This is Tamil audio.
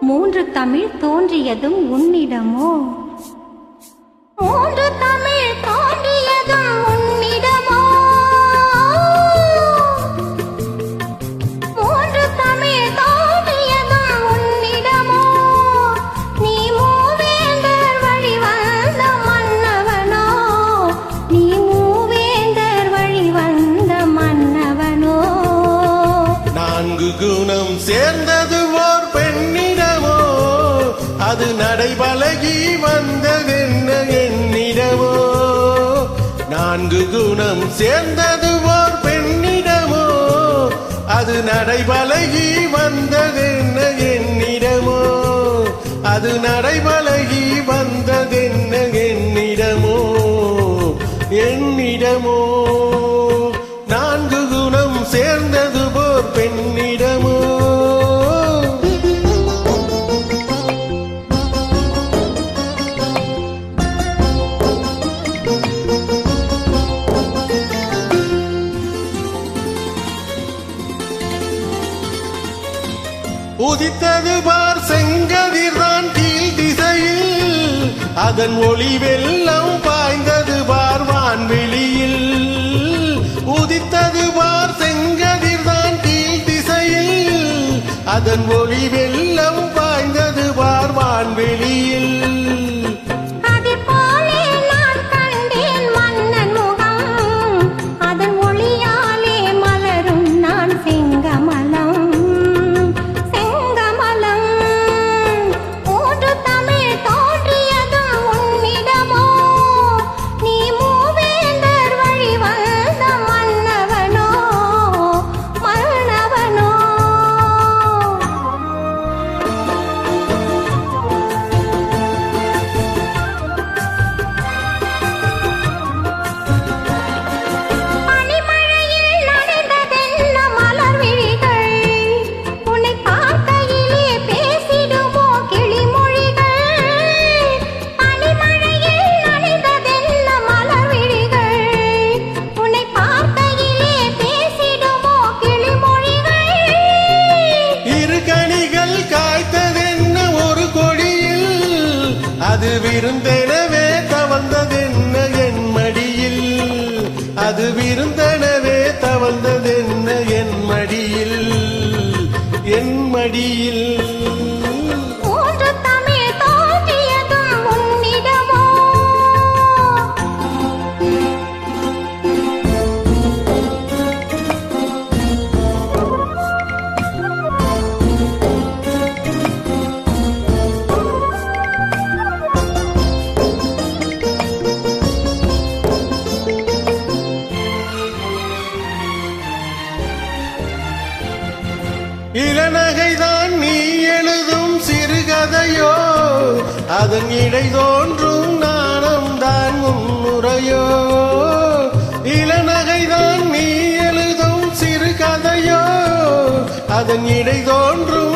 மூன்று தமிழ் தோன்றியதும் உன்னிடமோ? மூன்று அது நடைபழகி வந்ததென்ன என்னிடமோ? நான்கு குணம் சேர்ந்தது ஓர் பெண்ணிடமோ? அது நடைபழகி வந்ததென்ன என்னிடமோ? அது நடைபழ உதித்தது பார் செங்கதிர்தான் கீழ் திசையில். அதன் ஒளி வெள்ளம் பாய்ந்தது பார் வான்வெளியில். உதித்தது பார் செங்கதிர்தான் கீழ் திசையில். அதன் ஒளி வெள்ளம் பாய்ந்தது பார் வான்வெளியில். விருந்தெனவே தவழ்ந்ததென்ன என் மடியில்? அது விருந்தெனவே தவழ்ந்ததென்ன என் மடியில்? என் மடியில் இளநகைதான் நீ எழுதும் சிறுகதையோ அதன் இடை தோன்றும் நாணம் தான் முன்னுரையோ. இளநகைதான் நீ எழுதும் சிறுகதையோ அதன் இடை தோன்றும்